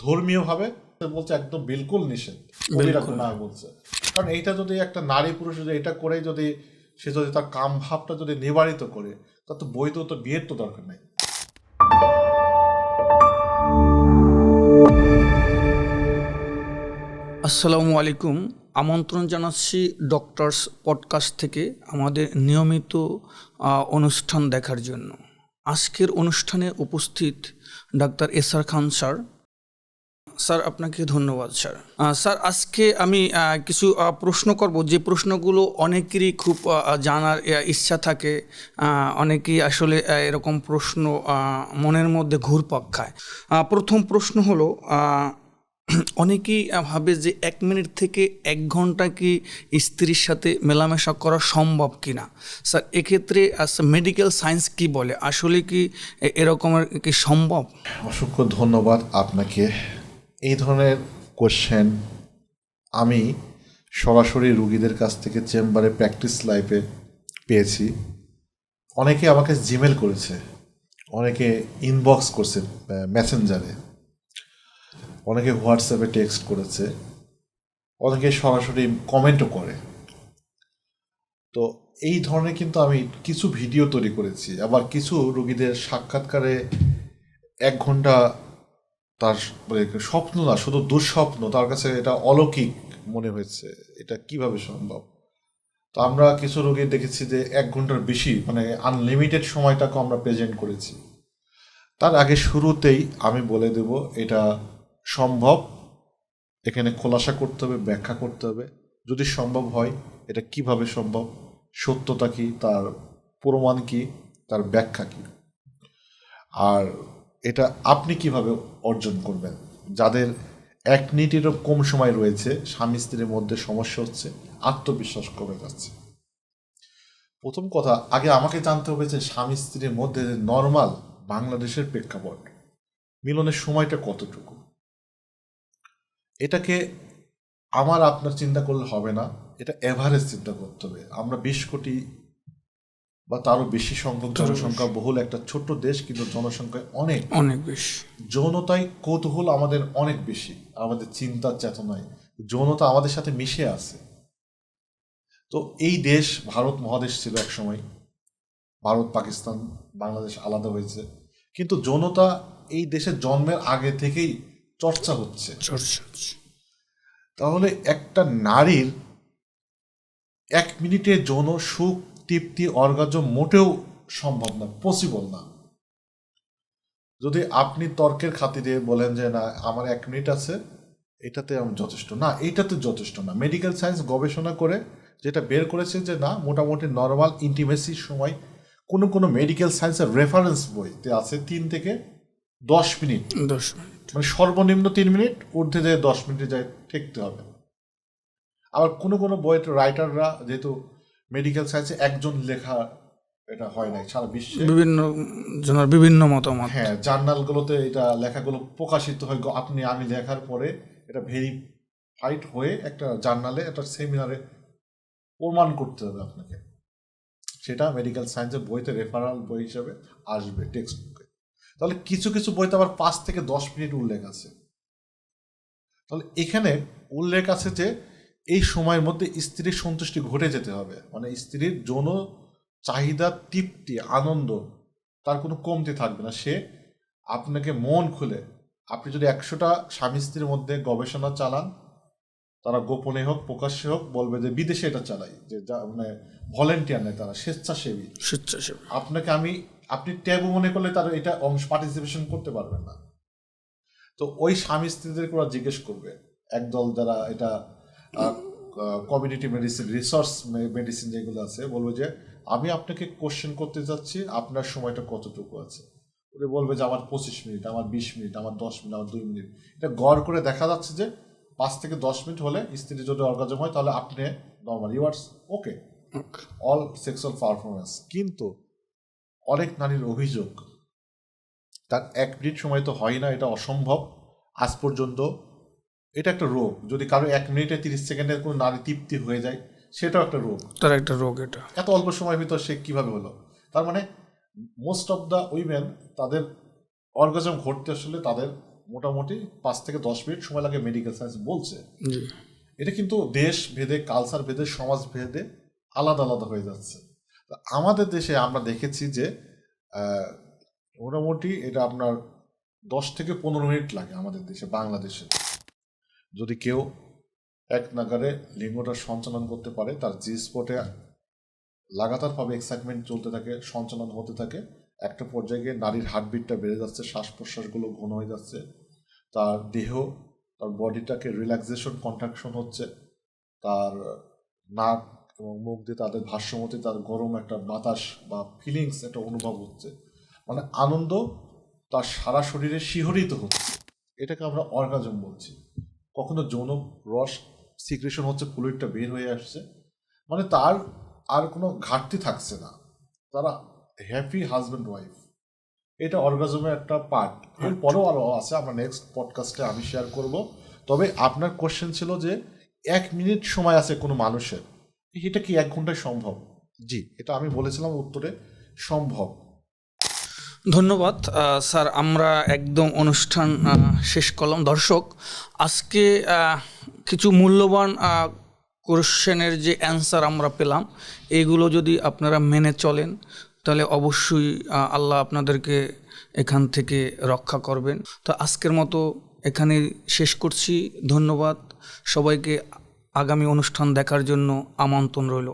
ধর্মীয়ভাবে বলছে একদম বিলকুল নিষেধ। কবিরা গুনাহ বলছে। কারণ এইটা যদি একটা নারী পুরুষ যদি এটা করে যদি সে যদি তার কাম ভাবটা যদি নিবারিত করে তার তো বৈধ তো বিয়ের তো দরকার নেই। আসসালামু আলাইকুম। আমন্ত্রণ জানাচ্ছি ডক্টরস পডকাস্ট থেকে আমাদের নিয়মিত আহ, অনুষ্ঠান দেখার জন্য। আজকের অনুষ্ঠানে উপস্থিত doctor SR Khan sir sir, আপনাকে ধন্যবাদ, স্যার। স্যার, আজকে আমি কিছু প্রশ্ন করব। যে প্রশ্নগুলো অনেকেরই খুব জানার ইচ্ছা থাকে অনেকেই আসলে এরকম প্রশ্ন মনের মধ্যে ঘুরপাক খায়। প্রথম প্রশ্ন হলো অনেকেই ভাবে যে এক মিনিট থেকে এক ঘণ্টা কি স্ত্রীর সাথে মেলামেশা করা সম্ভব কি না স্যার, এক্ষেত্রে মেডিকেল সায়েন্স কি বলে? আসলে কি এরকমের কি সম্ভব? অসংখ্য ধন্যবাদ আপনাকে। এই ধরনের কোশ্চেন আমি সরাসরি রুগীদের কাছ থেকে চেম্বারে প্র্যাকটিস লাইফে পেয়েছি। অনেকে আমাকে জিমেল করেছে, অনেকে ইনবক্স করছে মেসেঞ্জারে অনেকে হোয়াটসঅ্যাপে টেক্সট করেছে, অনেকে সরাসরি কমেন্টও করে। তো এই ধরনের কিন্তু আমি কিছু ভিডিও তৈরি করেছি। আবার কিছু রুগীদের সাক্ষাৎকারে এক ঘণ্টা তার মানে স্বপ্ন না, শুধু দুঃস্বপ্ন, তার কাছে এটা অলৌকিক মনে হয়েছে। এটা কীভাবে সম্ভব? তো আমরা কিছু রোগী দেখেছি যে এক ঘণ্টার বেশি মানে আনলিমিটেড সময়টাকে আমরা প্রেজেন্ট করেছি। তার আগে শুরুতেই আমি বলে দেব, এটা সম্ভব। এখানে খোলাসা করতে হবে, ব্যাখ্যা করতে হবে। যদি সম্ভব হয়, এটা কীভাবে সম্ভব? সত্যতা কি? তার প্রমাণ কি? তার ব্যাখ্যা কি? আর এটা আপনি কীভাবে অর্জন করবেন? যাদের এক মিনিটেরও কম সময় রয়েছে, স্বামী স্ত্রীর মধ্যে সমস্যা হচ্ছে, আত্মবিশ্বাস কমে যাচ্ছে। প্রথম কথা, আগে আমাকে জানতে হবে যে স্বামী স্ত্রীর মধ্যে নর্মাল বাংলাদেশের প্রেক্ষাপট, মিলনের সময়টা কতটুকু? এটাকে আমার আপনার চিন্তা করলে হবে না, এটা এভারেজ চিন্তা করতে হবে। আমরা বিশ কোটি বা তারও বেশি সংখ্যক জনসংখ্যা বহুল একটা ছোট্ট দেশ কিন্তু জনসংখ্যায় অনেক। অনেক বেশি। যৌনতায় কৌতূহল আমাদের অনেক বেশি আমাদের চিন্তার চেতনায়। যৌনতা আমাদের সাথে মিশে আছে। তো এই দেশ ভারত মহাদেশ ছিল এক সময়। ভারত পাকিস্তান বাংলাদেশ আলাদা হয়েছে। কিন্তু যৌনতা এই দেশের জন্মের আগে থেকেই চর্চা হচ্ছে। চর্চা হচ্ছে। তাহলে একটা নারীর এক মিনিটে যৌন সুখ তৃপ্তি অর্গাজম মোটেও সম্ভব না পসিবল না। যদি আপনি তর্কের খাতিরে বলেন যে না আমার এক মিনিট আছে এটাতে আমি যথেষ্ট। না এটাতে যথেষ্ট না। মেডিকেল সায়েন্স গবেষণা করে যেটা বের করেছে যে না মোটামুটি নর্মাল ইন্টিমেসির সময় কোনো কোনো মেডিকেল সায়েন্সের রেফারেন্স বইতে আছে তিন থেকে দশ মিনিট। দশ মিনিট। মানে সর্বনিম্ন তিন মিনিট ঊর্ধ্বে যে দশ মিনিটে যায় ঠেকতে হবে। আবার কোনো কোনো বইয়ের রাইটাররা যেহেতু মেডিকেল সায়েন্সে একজন লেখা এটা হয় নাই সারা বিশ্বে। বিভিন্ন জনের বিভিন্ন মতামত। হ্যাঁ জার্নালগুলোতে এটা লেখাগুলো প্রকাশিত হয়। আপনি আমি লেখার পরে এটা ভেরিফাইড হয়ে একটা জার্নালে একটা সেমিনারে প্রমাণ করতে হবে আপনাকে। সেটা মেডিকেল সায়েন্সের বইতে রেফারাল বই হিসাবে আসবে টেক্সট বুকে তাহলে কিছু কিছু বইতে আবার পাঁচ থেকে দশ মিনিট উল্লেখ আছে। তাহলে এখানে উল্লেখ আছে যে এই সময়ের মধ্যে স্ত্রীর সন্তুষ্টি ঘটে যেতে হবে। মানে স্ত্রীর যৌন চাহিদা তৃপ্তি আনন্দ তার কোনো কমতি থাকবে না। সে আপনাকে মন খুলে আপনি যদি একশোটা স্বামী স্ত্রীর মধ্যে গবেষণা চালান তারা গোপনে হোক প্রকাশ্যে হোক বলবে যে বিদেশে এটা চালাই যে যা মানে ভলেন্টিয়ার নেয় তারা স্বেচ্ছাসেবী। স্বেচ্ছাসেবী। আপনাকে আমি আপনি ট্যাবু মনে করলে তারা এটা অংশ পার্টিসিপেশন করতে পারবেন না। তো ওই স্বামী স্ত্রীদেরকে ওরা জিজ্ঞেস করবে একদল যারা এটা কমিউনিটি মেডিসিন রিসোর্স মেডিসিন যেগুলো আছে বলবে যে আমি আপনাকে কোশ্চেন করতে যাচ্ছি আপনার সময়টা কতটুকু আছে? ওরা বলবে যে আমার পঁচিশ মিনিট আমার বিশ মিনিট আমার দশ মিনিট আমার দুই মিনিট। এটা গড় করে দেখা যাচ্ছে যে পাঁচ থেকে দশ মিনিট হলে স্ত্রী যদি অর্গাজম হয় তাহলে আপনি normal you are okay all sexual performance কিন্তু অনেক নারীর অভিযোগ তার এক মিনিট সময় তো হয় না এটা অসম্ভব। আজ পর্যন্ত এটা একটা রোগ। যদি কারও এক মিনিটে তিরিশ সেকেন্ডের কোনো নারী তৃপ্তি হয়ে যায় সেটাও একটা রোগ। তার একটা রোগ এটা। এত অল্প সময়ের ভিতর সে কীভাবে হলো? তার মানে মোস্ট অফ দ্য উইমেন তাদের অর্গাজম ঘটতে আসলে তাদের মোটামুটি পাঁচ থেকে দশ মিনিট সময় লাগে মেডিকেল সায়েন্স বলছে। এটা কিন্তু দেশ ভেদে কালচার ভেদে সমাজ ভেদে আলাদা আলাদা হয়ে যাচ্ছে। আমাদের দেশে আমরা দেখেছি যে মোটামুটি এটা আপনার দশ থেকে পনেরো মিনিট লাগে আমাদের দেশে বাংলাদেশে। যদি কেউ এক নাগারে লিঙ্গটা সঞ্চালন করতে পারে, তার জি স্পটে লাগাতারভাবে এক্সাইটমেন্ট চলতে থাকে, সঞ্চালন হতে থাকে, একটা পর্যায়ে নারীর হার্টবিটটা বেড়ে যাচ্ছে শ্বাস প্রশ্বাসগুলো ঘন হয়ে যাচ্ছে, তার দেহ, তার বডিটাকে রিল্যাক্সেশন কন্ট্রাকশন হচ্ছে, তার নাক এবং মুখ দিয়ে তাদের ভাষ্যমতি তার গরম একটা বাতাস বা ফিলিংস একটা অনুভব হচ্ছে মানে আনন্দ তার সারা শরীরে শিহরিত হচ্ছে, এটাকে আমরা অর্গাজম বলছি। কখনো যৌন রস সিক্রেশন হচ্ছে ফ্লুইডটা বের হয়ে আসছে। মানে তার আর কোনো ঘাটতি থাকছে না। তারা হ্যাপি হাজব্যান্ড ওয়াইফ এটা অর্গাজমের একটা পার্ট এরপরেও আরও আছে, আমরা নেক্সট পডকাস্টে আমি শেয়ার করব। তবে আপনার কোশ্চেন ছিল যে, এক মিনিট সময় আছে কোনো মানুষের। এটা কি এক ঘন্টায় সম্ভব? জি, এটা আমি বলেছিলাম উত্তরে, সম্ভব। ধন্যবাদ। স্যার, আমরা একদম অনুষ্ঠান শেষ করলাম। দর্শক, আজকে কিছু মূল্যবান কোশ্চেনের যে অ্যান্সার আমরা পেলাম, এগুলো যদি আপনারা মেনে চলেন, তাহলে অবশ্যই আল্লাহ আপনাদেরকে এখান থেকে রক্ষা করবেন। তো আজকের মতো এখানে শেষ করছি। ধন্যবাদ। সবাইকে আগামী অনুষ্ঠান দেখার জন্য আমন্ত্রণ রইল।